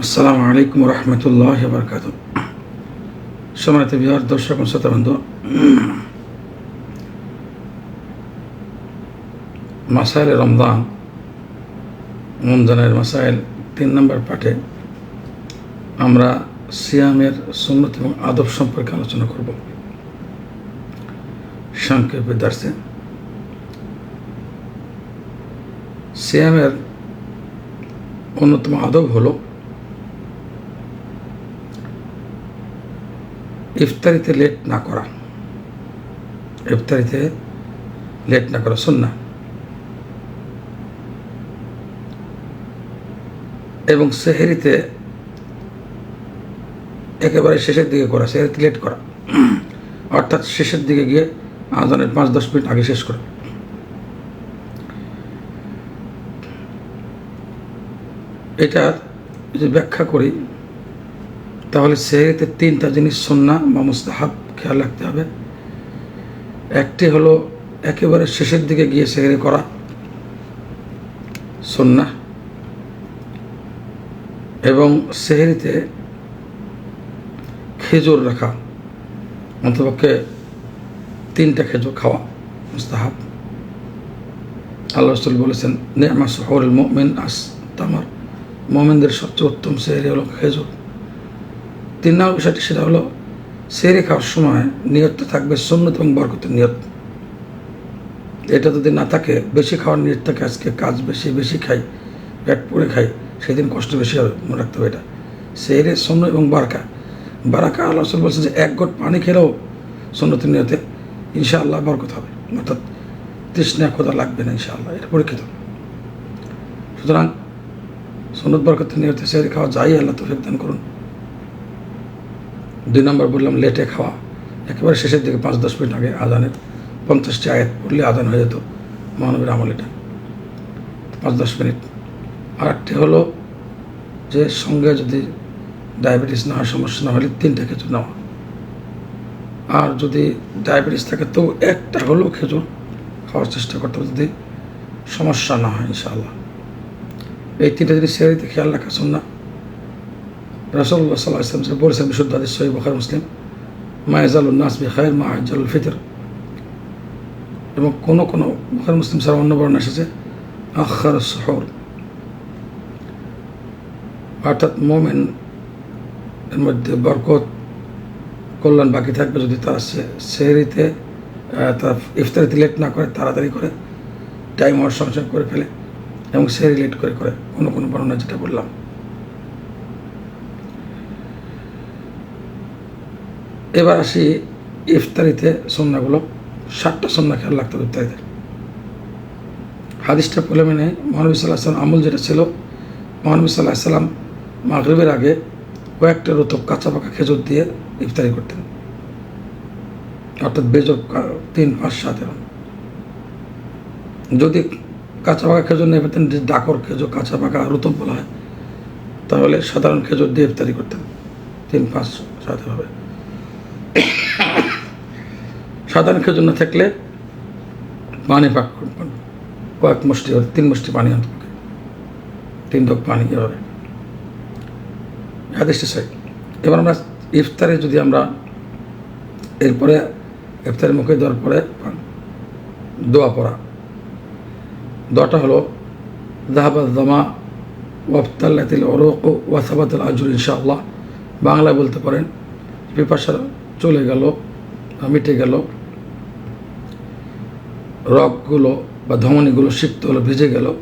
আসসালামু আলাইকুম রহমতুল্লাহ বরকাত সম্মানিত বিহার দর্শক ও শ্রোতা বন্ধু মাসাইল রমদান রমজানের মাসাইল তিন নম্বর পাঠে আমরা সিয়ামের সুন্নত এবং আদব সম্পর্কে আলোচনা করব। সংক্ষেপে দার্সে। সিয়ামের অন্যতম আদব হলো ইফতারিতে লেট না করা। ইফতারিতে লেট না করা সুন্না এবং সেহেরিতে একেবারে শেষের দিকে করা, সেহেরিতে লেট করা। অর্থাৎ শেষের দিকে গিয়ে আজানের পাঁচ দশ মিনিট আগে শেষ করা। এটা যদি ব্যাখ্যা করি তাহলে সেহেরিতে তিনটা জিনিস সন্না বা মুস্তাহাব খেয়াল রাখতে হবে। একটি হলো একেবারে শেষের দিকে গিয়ে সেহেরি করা সন্না এবং সেহেরিতে খেজুর রাখা অন্তপক্ষে তিনটা খেজুর খাওয়া মুস্তাহাব। আল্লাহ বলেছেন নেমা শহর মোমেন আস তামার মোমেনদের সবচেয়ে উত্তম সেহেরি হলো খেজুর। তিন নম্বর বিষয়টি, সেটা হলো, সেরে খাওয়ার সময় নিয়তটা থাকবে সুন্নত এবং বরকতের নিয়ত। এটা যদি না থাকে, বেশি খাওয়ার নিয়ত থাকে, আজকে কাজ বেশি বেশি খাই, পেট পুড়ে খাই, সেদিন কষ্ট বেশি হবে, মনে রাখতে হবে এটা। সেরে সন্ন এবং বারাকা। বারাকা আল্লাহ বলছেন যে, এক গোট পানি খেলেও সন্ন্যতের নিয়তে ইনশাআল্লাহ বরকত হবে। অর্থাৎ তৃষ্ণা খোদা লাগবে না ইনশাআল্লাহ, এটা পরীক্ষিত। সুতরাং সন্নত, বরকতের নিয়তে সেরে খাওয়া যাই, আল্লাহ তো দান করুন। দুই নম্বর বললাম, লেটে খাওয়া। একেবারে শেষের দিকে পাঁচ, দশ মিনিট আগে আজানের পঞ্চাশটি আয়াত পড়লে আজান হয়ে যেত মহানবীর আমল এটা পাঁচ, দশ মিনিট। আর একটি হলো যে সঙ্গে যদি ডায়াবেটিস না সমস্যা না হলে তিনটে খেজুর নেওয়া। আর যদি ডায়াবেটিস থাকে তো একটা হলেও খেজুর খাওয়ার চেষ্টা করতে যদি সমস্যা না হয়, ইনশাআল্লাহ। এই তিনটে জিনিস সেরিতে খেয়াল রাখা না রাসল্লাহ সাল্লাহ ইসলাম সাহেব বলেছেন বিশুদ্ধ আদিস সহি বখার মুসলিম মায়াজালুল নাস বি খায়ের মা আজালুল ফিতর। এবং কোনো কোনো বখার মুসলিম সারা অন্য বর্ণ এসেছে আখার শহর অর্থাৎ মোমেন এর মধ্যে বরকত, কল্যাণ বাকি থাকবে যদি তারা সেহরিতে তারা ইফতারিতে লেট না করে, তাড়াতাড়ি করে টাইম সঙ্গে সঙ্গে করে ফেলে এবং সেহরি লেট করে করে, কোনো কোনো বর্ণনা যেটা বললাম। এবার আসি ইফতারিতে সন্নাগুলো ষাটটা সন্না খেয়াল লাগতো ইফতারিতে। হাদিসটা পড়লে মেনে মহানবী সাল্লাহ সাল্লাম আমল যেটা ছিল, মহানবী সাল্লাহ সাল্লাম মাগরীবের আগে কয়েকটা রতব কাঁচা পাকা খেজুর দিয়ে ইফতারি করতেন। অর্থাৎ বেজর তিন, পাঁচ, সাত এরকম। যদি কাঁচা পাকা খেজুর নিয়ে পেতেন যে ডাকর খেজুর কাঁচা পাকা রতব বলা হয়, তাহলে সাধারণ খেজুর দিয়ে ইফতারি করতেন। তিন, পাঁচ, সাত হবে সাধারণ খেজুর না থাকলে পানি পাক কয়েক মুষ্টি তিন মুষ্টি পানি আনতে তিন ঢোক পানি এভাবে। হাদিসটি সাই। এবার আমরা ইফতারে যদি আমরা এরপরে ইফতারের মুখে দেওয়ার পরে দোয়া পড়া। দোয়াটা হলো দাহাবাদ দমা ওয়াফতাল্লাতিল ওরক ওয়াসাবাতুল আজুর ইনশাআল্লাহ। বাংলায় বলতে পারেন পিপাসা চলে গেল মিটে গেল। রগগুলো বা ধমনীগুলো সিক্ত হলো, ভিজে গেল।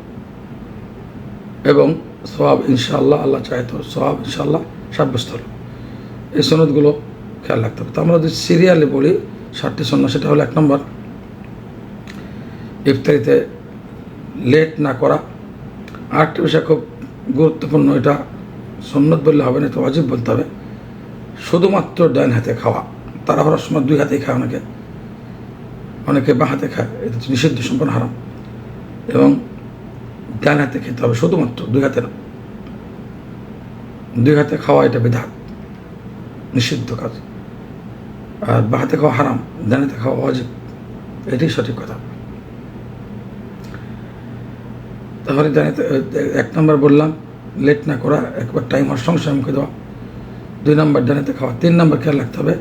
এবং সব ইনশাআল্লাহ, আল্লাহ চায় তো সব ইনশাআল্লাহ সাব্যস্ত হলো। এই সনদগুলো খেয়াল রাখতে হবে। তো আমরা যদি সিরিয়ালে বলি ষাটটি সন্ন্য সেটা হলো এক নম্বর, ইফতারিতে লেট না করা। আরেকটি বিষয় খুব গুরুত্বপূর্ণ, এটা সন্ন্যত বললে হবে না তো অজীব বলতে হবে। শুধুমাত্র ডান হাতে খাওয়া তারা হওয়ার সময় দুই হাতেই খায় অনেকে। অনেকে বাঁ হাতে খায় এটা নিষিদ্ধ সম্পূর্ণ হারাম। এবং ডান হাতে খেতে হবে শুধুমাত্র, দুই হাতে না। দুই হাতে খাওয়া এটা বিধাত নিষিদ্ধ কাজ। আর বাঁ হাতে খাওয়া হারাম, ডান হাতে খাওয়া অজীব এটাই সঠিক কথা। তাহলে ডান হাতে, এক নম্বর বললাম, লেট না করা, একবার টাইম হওয়ার সঙ্গে মুখে দেওয়া। দুই নম্বর ডানেতে খাওয়া। তিন নম্বর খেয়াল রাখতে হবে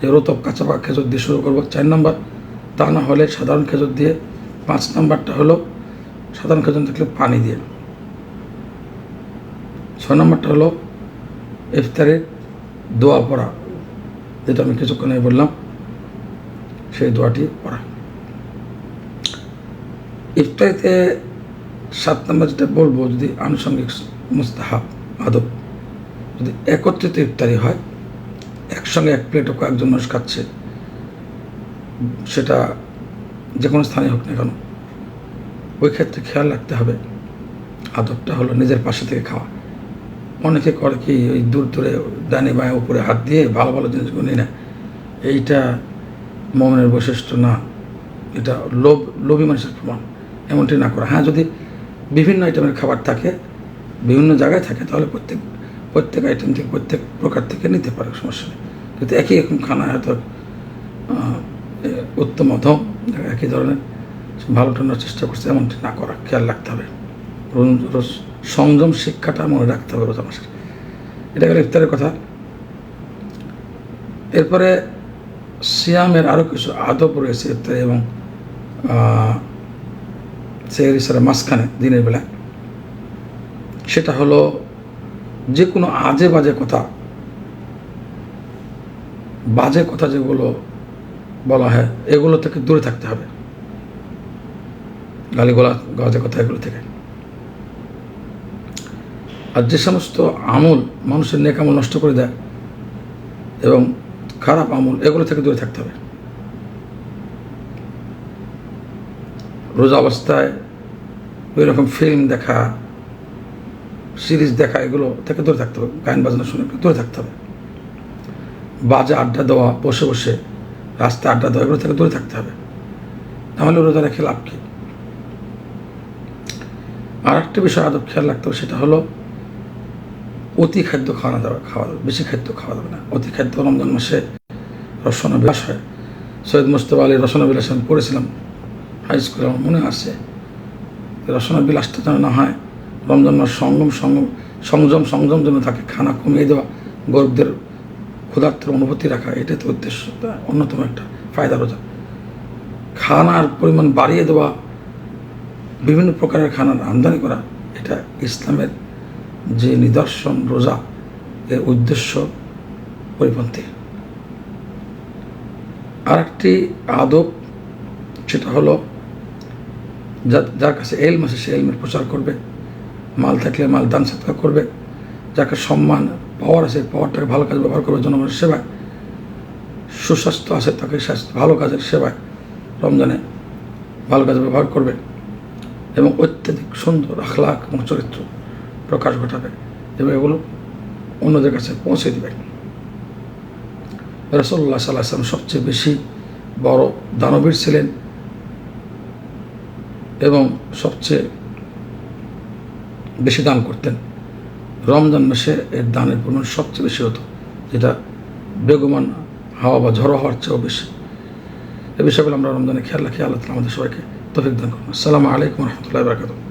যে রোতব কাঁচা পাকা খেজুর দিয়ে শুরু করব। চার নম্বর তা না হলে সাধারণ খেজুর দিয়ে পাঁচ নম্বরটা হলো সাধারণ খেজুর থাকলে পানি দিয়ে। ছয় নম্বরটা হলো ইফতারের দোয়া পড়া, যেটা আমি কিছুক্ষণ আগে বললাম, সেই দোয়াটি পড়া। ইফতারিতে সাত নম্বর যেটা বলব, যদি আনুষঙ্গিক মুস্তাহাব, আদব, যদি একত্রিত ইফতারি হয়, একসঙ্গে এক প্লেটও কয়েকজন মানুষ খাচ্ছে সেটা যে কোনো স্থানে হোক না কেন, ওই ক্ষেত্রে খেয়াল রাখতে হবে। আদবটা হলো নিজের পাশে থেকে খাওয়া। অনেকে করে কি ওই দূর দূরে ডানে বাঁয়ে উপরে হাত দিয়ে ভালো ভালো জিনিসগুলো নিয়ে নেয়। এইটা মমনের বৈশিষ্ট্য না। এটা লোভ, লোভী মানুষের প্রমাণ। এমনটি না করা। হ্যাঁ যদি বিভিন্ন আইটেমের খাবার থাকে, বিভিন্ন জায়গায় থাকে, তাহলে প্রত্যেক প্রত্যেক আইটেম থেকে, প্রত্যেক প্রকার থেকে নিতে পারে, সমস্যা নেই। কিন্তু একই রকম খানা হয়তো উত্তম অধম একই ধরনের ভালো টানার চেষ্টা করছে, এমনটি না করা খেয়াল রাখতে হবে। সংযম শিক্ষাটা মনে রাখতে হবে রোজা মাসের এটা গেল ইফতারের কথা। এরপরে সিয়ামের আরও কিছু আদব রয়েছে ইফতারে এবং সেহরি সারা মাঝখানে দিনের বেলা। সেটা হলো যে কোনো আজে বাজে কথা বাজে কথা যেগুলো বলা হয়, এগুলো থেকে দূরে থাকতে হবে। গালিগোলা গাজে কথা এগুলো থেকে। আর যে সমস্ত আমল মানুষের নেক আমল নষ্ট করে দেয় এবং খারাপ আমল, এগুলো থেকে দূরে থাকতে হবে। রোজা অবস্থায় ওই রকম ফিল্ম দেখা সিরিজ দেখা, এগুলো থেকে দূরে থাকতে হবে। গান বাজনা শুনে দূরে থাকতে হবে। বাজে আড্ডা দেওয়া, বসে বসে রাস্তায় আড্ডা দেওয়া থেকে দূরে থাকতে হবে। তাহলে রোজা রেখে লাভ কী? আর একটা বিষয় আদব খেয়াল রাখতে হবে, সেটা হলো অতি খাদ্য খাওয়া যাবে, খাওয়া দাওয়া বেশি খাদ্য খাওয়া যাবে না। অতি খাদ্য রমজান মাসে রসনা বিলাস হয়। সৈয়দ মুস্তফা আলী রসনা বিলাস আমি পড়েছিলাম হাই স্কুলে, আমার মনে আছে। রসনা বিলাসটা যেন না হয়, রমজান মাস সঙ্গম সঙ্গম, সংযম সংযম যেন তাকে খানা কমিয়ে দেওয়া, গরিবদের ক্ষুধার্তের অনুভূতি রাখা, এটাই তো উদ্দেশ্য। অন্যতম একটা ফায়দা রোজা খানার পরিমাণ বাড়িয়ে দেওয়া, বিভিন্ন প্রকারের খানার আমদানি করা, এটা ইসলামের যে নিদর্শন, রোজা, এর উদ্দেশ্য পরিপন্থী। আর একটি আদব, সেটা হলো যার কাছে এলম আছে, সে এলমের প্রচার করবে। মাল থাকলে মাল দান সৎকার করবে। যাকে সম্মান পাওয়ার আছে পাওয়ারটাকে ভালো কাজ ব্যবহার করবে জনগণের সেবায়। সুস্বাস্থ্য আছে, তাকে স্বাস্থ্য, ভালো কাজের সেবায় রমজানে ভালো কাজে ব্যবহার করবে এবং অত্যাধিক সুন্দর আখলাক এবং চরিত্র প্রকাশ ঘটাবে। এবং এগুলো অন্যদের কাছে পৌঁছে দেবে। রসল্লা সাল্লাহ আসলাম সবচেয়ে বেশি বড় দানবীর ছিলেন এবং সবচেয়ে বেশি দান করতেন। রমজান মাসে এর দানের পরিমাণ সবচেয়ে বেশি হতো, যেটা বেগমান হাওয়া বা ঝড়ো হওয়ার চেয়েও বেশি। এ বিষয়গুলো আমরা রমজানে খেয়াল রাখি। আল্লাহ তালা আমাদের সবাইকে তফিক দান করুন। আসসালামু আলাইকুম রহমতুল্লাহ বারকাতুহ।